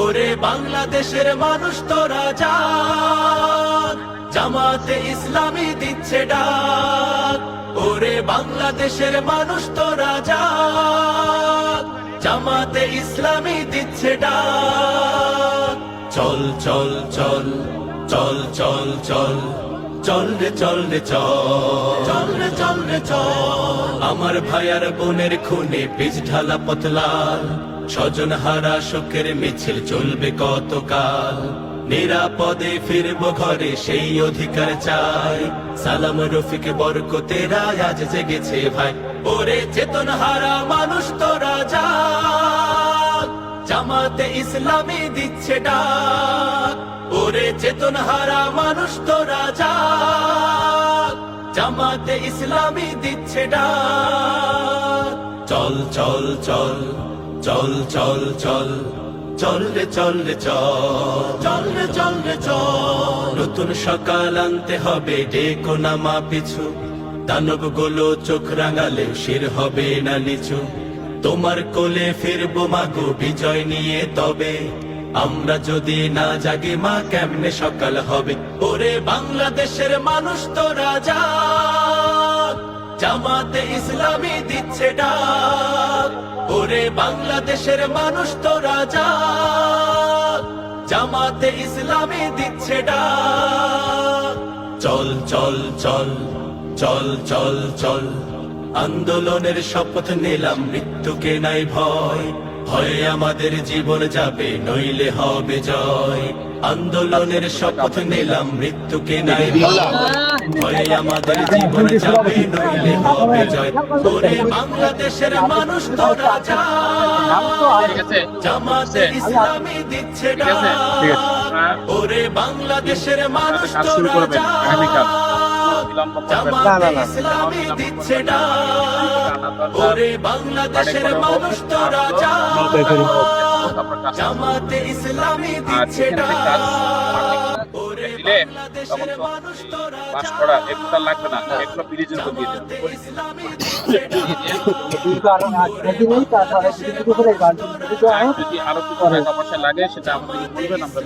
ওরে বাংলাদেশের মানুষ তোরা জাগ জামাতে ইসলামী দিচ্ছে ডাক। ওরে বাংলাদেশের মানুষ তোরা জাগ জামাতে ইসলামী দিচ্ছে ডাক। চল চল চল চল চল চল চল রে চল রে চল রে চল রে, চল। আমার ভাইয়ার বোনের খুনে পিছ ঢালা পতলাল। স্বজন হারা, শোকের মিছিল চলবে কতকাল? নিরাপদে ফিরব ঘরে সেই অধিকার চাই। সালাম, রফিক বরকতেরা আজ জেগেছে ভাই। ওরে চেতন হারা, মানুষ তো রাজা। জামাতে ইসলামী দিচ্ছে ডাক। ওরে চেতন হারা, মানুষ তো রাজা। জামাতে ইসলামী দিচ্ছে ডাক। চল চল চল। চল চল চল চল রে চল রে, চল। চল রে চল রে, চল। নতুন সকাল আনতে হবে, ডেকো না মা পিছু। দানবগুলো চোখ রাঙালে শির হবে না নিচু। তোমার কোলে ফিরবো মাগো বিজয় নিয়ে তবে। আমরা যদি না জাগে মা, কেমনে সকাল হবে? ওরে বাংলাদেশের মানুষ তো রাজা। জামাতে ইসলামী দিচ্ছে ডাক। ওরে বাংলাদেশের মানুষ তো রাজা। জামাতে ইসলামে দিচ্ছে ডাক। চল চল চল চল চল চল। আন্দোলনের শপথ নিলাম, মৃত্যুকে নাই ভয়। ভয়ে আমাদের জীবন যাবে নইলে হবে জয়। আন্দোলনের শপথ নিলাম মৃত্যুকে নাই ভয়। আমাদের জীবন যাবে নইলে হবে জয়। ওরে বাংলাদেশের মানুষ তো রাজা। জামাতে ইসলামী দিচ্ছে ওরে বাংলাদেশের মানুষ তো করবেন, রাজা। বাংলাদেশের মানুষ জামাতে ইসলামী দিচ্ছে দিলে তখন পাস করা এগুলো লাগবে না। এগুলো দিয়ে আরও কিছু যদি আরও টাকা পয়সা লাগে সেটা আমাদেরকে বলবেন আমরা